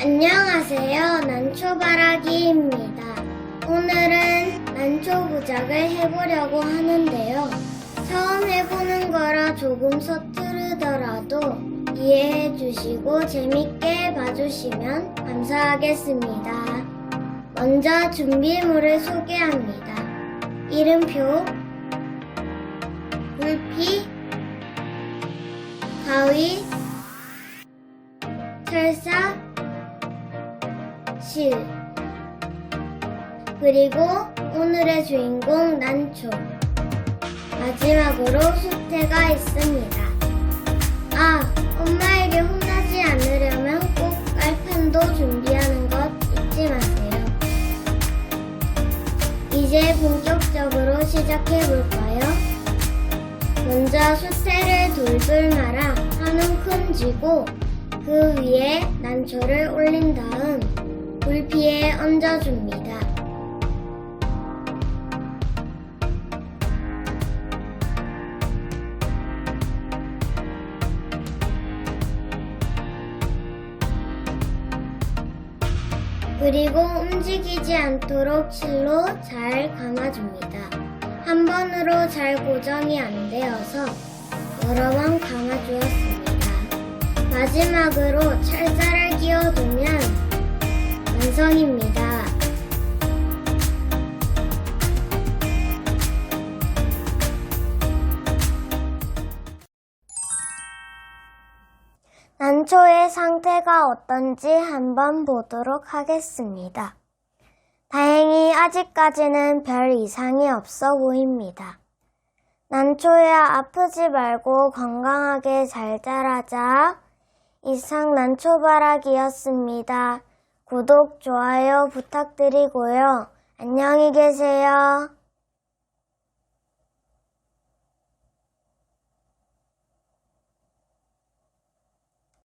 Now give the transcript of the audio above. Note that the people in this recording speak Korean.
안녕하세요. 난초바라기입니다. 오늘은 난초 부작을 해보려고 하는데요. 처음 해보는 거라 조금 서투르더라도 이해해 주시고 재밌게 봐주시면 감사하겠습니다. 먼저 준비물을 소개합니다. 이름표, 불피, 가위, 철사, 실 그리고 오늘의 주인공 난초 마지막으로 수태가 있습니다. 아, 엄마에게 혼나지 않으려면 꼭 깔판도 준비하는 것 잊지 마세요. 이제 본격적으로 시작해 볼까요? 먼저 수태를 돌돌 말아 한 움큼 쥐고 그 위에 난초를 올린 다음 불피에 얹어줍니다. 그리고 움직이지 않도록 실로 잘 감아줍니다. 한 번으로 잘 고정이 안 되어서 여러 번 감아주었습니다. 마지막으로 철사를 끼워두면 완성입니다. 난초의 상태가 어떤지 한번 보도록 하겠습니다. 다행히 아직까지는 별 이상이 없어 보입니다. 난초야 아프지 말고 건강하게 잘 자라자. 이상 난초바락이었습니다. 구독, 좋아요 부탁드리고요. 안녕히 계세요.